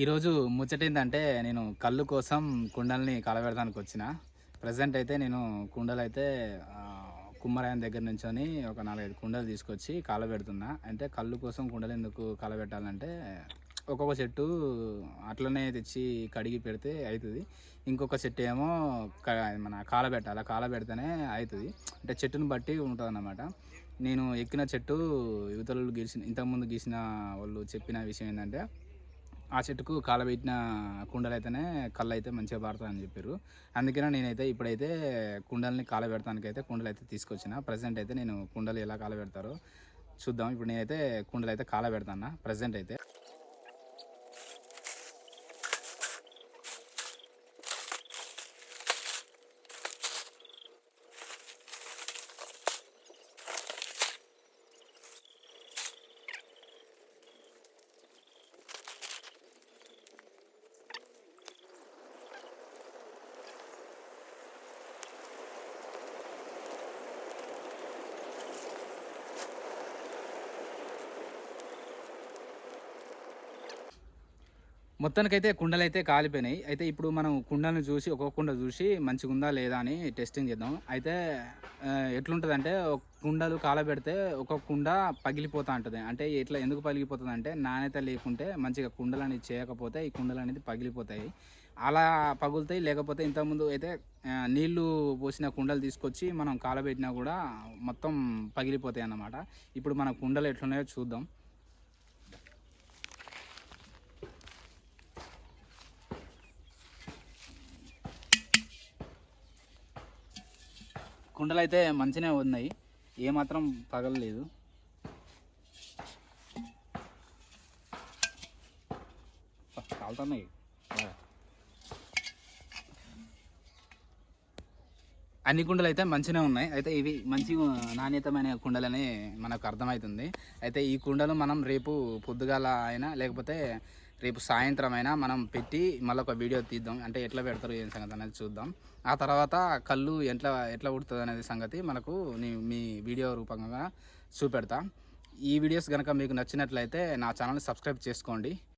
ఈరోజు ముచ్చట ఏంటంటే నేను కళ్ళు కోసం కుండల్ని కలబెడతానికి వచ్చిన. ప్రజెంట్ అయితే నేను కుండలు అయితే కుమ్మరాయన దగ్గర నుంచొని ఒక నాలుగైదు కుండలు తీసుకొచ్చి కాలబెడుతున్నా. అంటే కళ్ళు కోసం కుండలు ఎందుకు కాలబెట్టాలంటే ఒక్కొక్క చెట్టు అట్లనే తెచ్చి కడిగి పెడితే అవుతుంది ఇంకొక చెట్టు ఏమో మన కాలబెట్టాలి? కాలబెడితేనే అవుతుంది అంటే చెట్టుని బట్టి ఉంటుంది అన్నమాట నేను ఎక్కిన చెట్టు యువతలు గీసిన ఇంతకుముందు గీసిన వాళ్ళు చెప్పిన విషయం ఏంటంటే ఆ చెట్టుకు కాలబెట్టిన కుండలు అయితేనే కళ్ళు అయితే మంచిగా పారుతాయని చెప్పారు. అందుకనే నేనైతే ఇప్పుడైతే కుండల్ని కాలబెడతానికి అయితే కుండలు అయితే తీసుకొచ్చిన. ప్రజెంట్ అయితే నేను కుండలు ఎలా కాలబెడతారో చూద్దాం. ఇప్పుడు నేనైతే కుండలు అయితే కాలబెడతాను ప్రజెంట్ అయితే. మొత్తానికైతే కుండలు అయితే కాలిపోయినాయి. అయితే ఇప్పుడు మనం కుండలను చూసి ఒక్కొక్క కుండ చూసి మంచిగా ఉందా లేదా అని టెస్టింగ్ చేద్దాం. అయితే ఎట్లుంటుందంటే ఒక కుండలు కాలబెడితే ఒక్కొక్క కుండ పగిలిపోతూ ఉంటుంది అంటే ఎట్లా ఎందుకు పగిలిపోతుంది అంటే నాణ్యత లేకుంటే మంచిగా కుండలు అనేది చేయకపోతే ఈ కుండలు అనేది పగిలిపోతాయి. అలా పగులుతాయి. లేకపోతే ఇంతకుముందు అయితే నీళ్ళు పోసిన కుండలు తీసుకొచ్చి మనం కాలబెట్టినా కూడా మొత్తం పగిలిపోతాయి అన్నమాట. ఇప్పుడు మన కుండలు ఎట్లున్నాయో చూద్దాం. కుండలు అయితే మంచిగా ఉన్నాయి. ఏమాత్రం పగలలేదు. కాలుతున్నాయి. అన్ని కుండలు అయితే మంచిగా ఉన్నాయి. అయితే ఇవి మంచి నాణ్యతమైన కుండలని మనకు అర్థమవుతుంది. అయితే ఈ కుండలు మనం రేపు పొద్దుగాల అయినా లేకపోతే రేపు సాయంత్రం అయినా మనం పెట్టి మళ్ళీ ఒక వీడియో తీద్దాం. అంటే ఎట్లా పెడతారు ఏం సంగతి అనేది చూద్దాం. ఆ తర్వాత కళ్ళు ఎట్లా ఎట్లా ఉడుతుంది అనేది సంగతి మనకు మీ వీడియో రూపంగా చూపెడతా. ఈ వీడియోస్ కనుక మీకు నచ్చినట్లయితే నా ఛానల్ని సబ్స్క్రైబ్ చేసుకోండి.